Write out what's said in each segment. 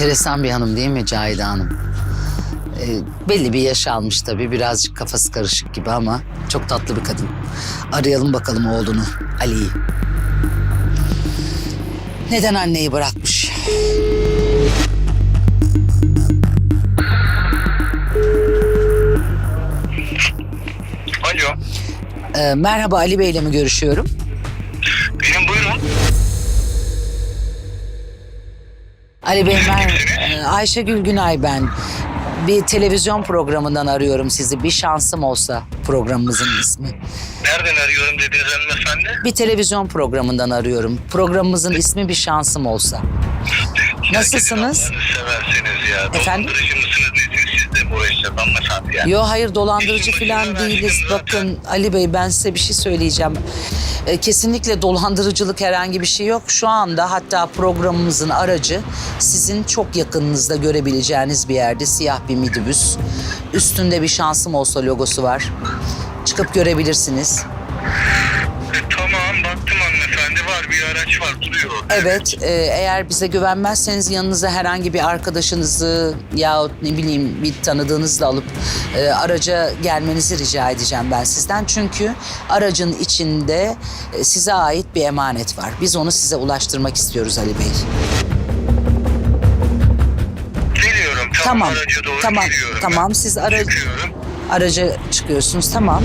Enteresan bir hanım değil mi Cahide Hanım? Ee, belli bir yaş almış tabii. Birazcık kafası karışık gibi ama çok tatlı bir kadın. Arayalım bakalım oğlunu, Ali'yi. Neden anneyi bırakmış? Alo. Ee, merhaba Ali Bey ile mi görüşüyorum? Benim Ali Bey mer Ee, Ayşegül Günay ben. Bir televizyon programından arıyorum sizi. Bir şansım olsa programımızın ismi. Nereden arıyorum dediniz hanımefendi? Bir televizyon programından arıyorum. Programımızın ismi Bir Şansım Olsa. Nasılsınız? Allah'ını severseniz ya. Efendim? Dolandırıcı mısınız nesiniz uğraşacak hanımefendi ya. Yo hayır dolandırıcı İşin falan başına değiliz. zaten. Bakın Ali Bey ben size bir şey söyleyeceğim. Ee, kesinlikle dolandırıcılık herhangi bir şey yok. Şu anda hatta programımızın aracı sizin çok yakınınızda görebileceğiniz bir yerde siyah bir minibüs. Üstünde bir şansım olsa logosu var. Çıkıp görebilirsiniz. Araç var duruyor. orada. Evet, e, eğer bize güvenmezseniz yanınıza herhangi bir arkadaşınızı yahut ne bileyim bir tanıdığınızla alıp e, araca gelmenizi rica edeceğim ben sizden. Çünkü aracın içinde e, size ait bir emanet var. Biz onu size ulaştırmak istiyoruz Ali Bey. Geliyorum tamam, Tamam, araca doğru tamam, geliyorum. tamam. Siz ara- Çıkıyorum. Araca çıkıyorsunuz, tamam.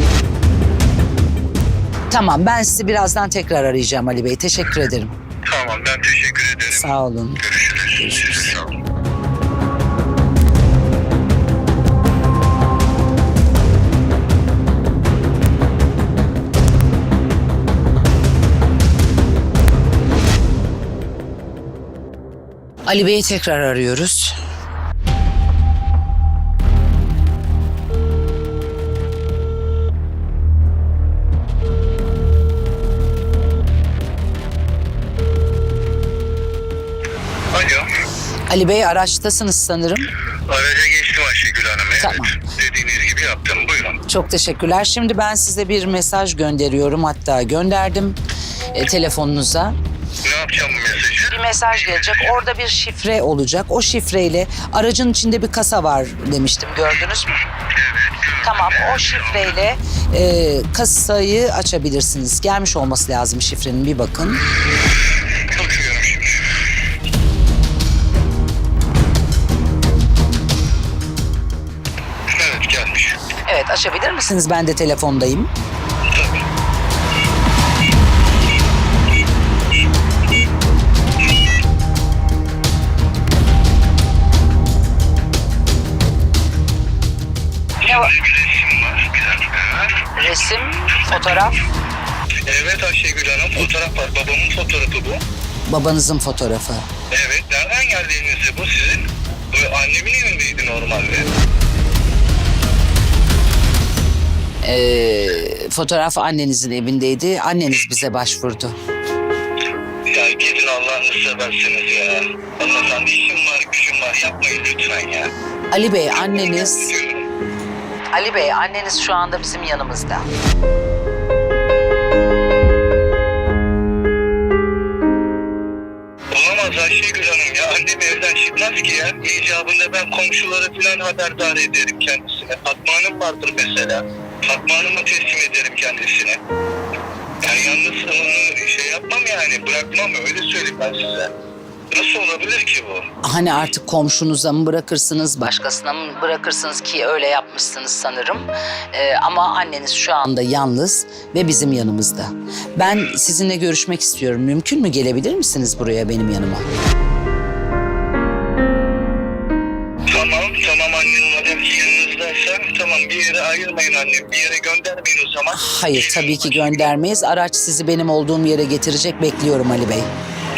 Tamam, ben sizi birazdan tekrar arayacağım Ali Bey. Teşekkür ederim. Tamam ben teşekkür ederim. Sağ olun. Görüşürüz. Görüşürüz. Sağ olun. Ali Bey'i tekrar arıyoruz. Ali Bey araçtasınız sanırım. Araca geçtim Ayşegül Hanım. Evet. Tamam. Dediğiniz gibi yaptım. Buyurun. Çok teşekkürler. Şimdi ben size bir mesaj gönderiyorum. Hatta gönderdim e, telefonunuza. Ne yapacağım bu mesajı? Bir mesaj gelecek. Orada bir şifre olacak. O şifreyle aracın içinde bir kasa var demiştim. Gördünüz mü? Tamam. O şifreyle e, kasayı açabilirsiniz. Gelmiş olması lazım şifrenin. Bir bakın. Evet açabilir misiniz? Ben de telefondayım. Ne var? Resim var. Bir dakika. Resim, fotoğraf. Evet Ayşegül Hanım fotoğraf var. Babamın fotoğrafı bu. Babanızın fotoğrafı. Evet. Nereden geldi elinize bu sizin? Bu annemin evindeydi normalde. Ee, fotoğraf annenizin evindeydi. Anneniz bize başvurdu. Ya gidin Allah'ını seversiniz ya. Allah'tan işim var gücüm var yapmayın lütfen ya. Ali Bey anneniz... Ali Bey anneniz şu anda bizim yanımızda. Olamaz Ayşegül Hanım ya. Annem evden çıkmaz ki ya. İcabında ben komşuları falan haberdar ederim kendisine. Fatma Hanım vardır mesela. Hanım'a teslim ederim kendisine. Yani yalnız onu şey yapmam yani bırakmam öyle söyleyeyim ben size. Nasıl olabilir ki bu? Hani artık komşunuza mı bırakırsınız, başkasına mı bırakırsınız ki öyle yapmışsınız sanırım. Ee, ama anneniz şu anda yalnız ve bizim yanımızda. Ben sizinle görüşmek istiyorum. Mümkün mü gelebilir misiniz buraya benim yanıma? Tamam tamam annem madem ki yanınızdaysa ayırmayın annem. Bir yere göndermeyin o zaman. Hayır tabii ki göndermeyiz. Araç sizi benim olduğum yere getirecek. Bekliyorum Ali Bey.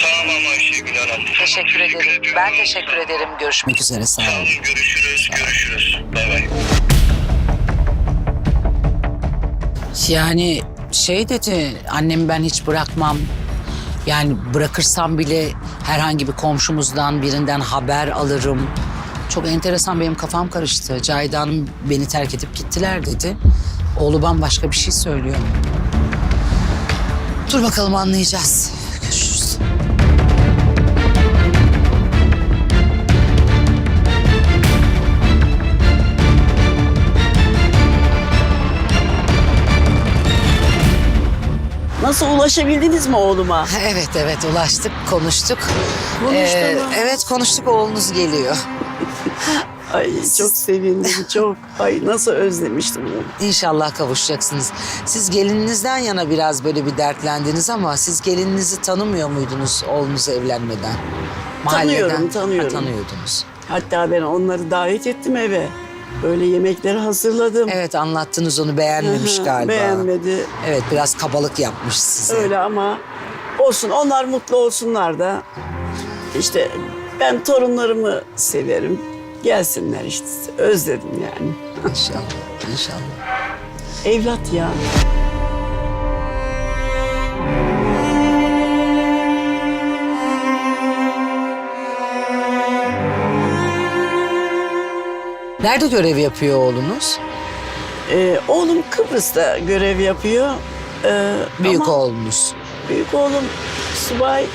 Tamam Ayşegül Hanım. Teşekkür ederim. ediyorum. Ben teşekkür ederim. Görüşmek üzere. Sağ Sağ olun. olun görüşürüz görüşürüz. Bay bay. Yani şey dedi annemi ben hiç bırakmam. Yani bırakırsam bile herhangi bir komşumuzdan birinden haber alırım. Çok enteresan benim kafam karıştı. Cahide Hanım beni terk edip gittiler dedi. Oğlu bambaşka bir şey söylüyor. Dur bakalım anlayacağız. Görüşürüz. Nasıl ulaşabildiniz mi oğluma? Evet evet ulaştık konuştuk. Konuştu ee, mu? evet konuştuk oğlunuz geliyor. Ay çok sevindim çok. Ay nasıl özlemiştim onu. İnşallah kavuşacaksınız. Siz gelininizden yana biraz böyle bir dertlendiniz ama siz gelininizi tanımıyor muydunuz oğlunuz evlenmeden? Tanıyorum, tanıyorum. Ha, tanıyordunuz. Hatta ben onları davet ettim eve. Böyle yemekleri hazırladım. Evet anlattınız onu beğenmemiş galiba. Beğenmedi. Evet biraz kabalık yapmış size. Öyle ama olsun onlar mutlu olsunlar da. İşte ben torunlarımı severim. Gelsinler işte. Özledim yani. İnşallah, inşallah. Evlat ya. Nerede görev yapıyor oğlunuz? Ee, oğlum Kıbrıs'ta görev yapıyor. Ee, Büyük ama oğlunuz. Büyük oğlum subay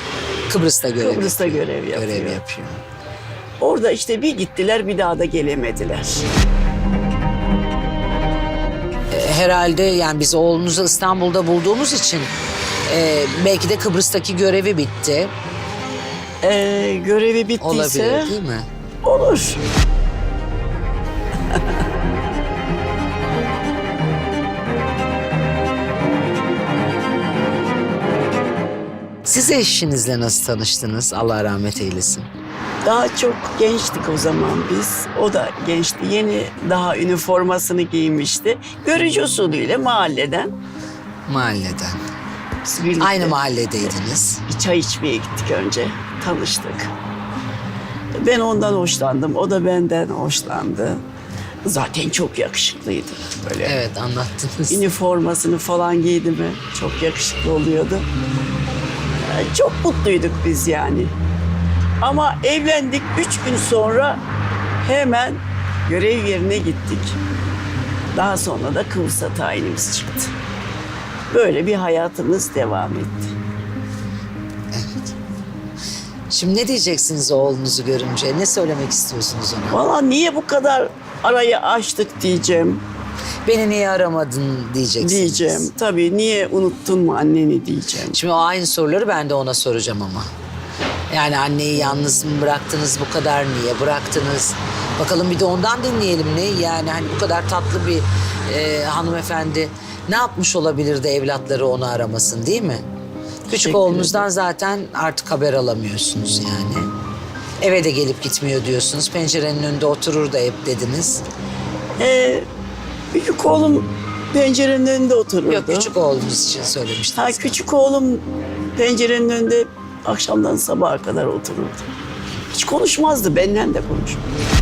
Kıbrıs'ta görev Kıbrıs'ta yapıyor. görev yapıyor. Görev yapıyor. orada işte bir gittiler bir daha da gelemediler. E, Herhalde yani biz oğlunuzu İstanbul'da bulduğumuz için e, belki de Kıbrıs'taki görevi bitti. Ee, görevi bittiyse Olabilir değil mi? olur. Siz eşinizle nasıl tanıştınız? Allah rahmet eylesin. Daha çok gençtik o zaman biz. O da gençti. Yeni daha üniformasını giymişti. Görücü usulüyle mahalleden. Mahalleden. Biz birlikte Aynı mahalledeydiniz. bir çay içmeye gittik önce. Tanıştık. Ben ondan hoşlandım. O da benden hoşlandı. Zaten çok yakışıklıydı. Böyle Evet anlattınız. üniformasını falan giydi mi çok yakışıklı oluyordu. Çok mutluyduk biz yani. Ama evlendik üç gün sonra hemen görev yerine gittik. Daha sonra da Kıbrıs'a tayinimiz çıktı. Böyle bir hayatımız devam etti. Şimdi ne diyeceksiniz oğlunuzu görünce? Ne söylemek istiyorsunuz ona? Valla niye bu kadar arayı açtık diyeceğim. Beni niye aramadın diyeceksiniz. Diyeceğim. Tabii niye unuttun mu anneni diyeceğim. Şimdi o aynı soruları ben de ona soracağım ama. Yani anneyi yalnız mı bıraktınız bu kadar niye bıraktınız? Bakalım bir de ondan dinleyelim ne yani hani bu kadar tatlı bir e, hanımefendi ne yapmış olabilir de evlatları onu aramasın değil mi? Küçük Teşekkür oğlunuzdan zaten artık haber alamıyorsunuz yani. Eve de gelip gitmiyor diyorsunuz. Pencerenin önünde oturur da hep dediniz. Ee, büyük oğlum pencerenin önünde otururdu. Yok küçük oğlunuz için söylemiştiniz. Ha küçük oğlum pencerenin önünde akşamdan sabaha kadar otururdu. Hiç konuşmazdı, benden de konuşmazdı.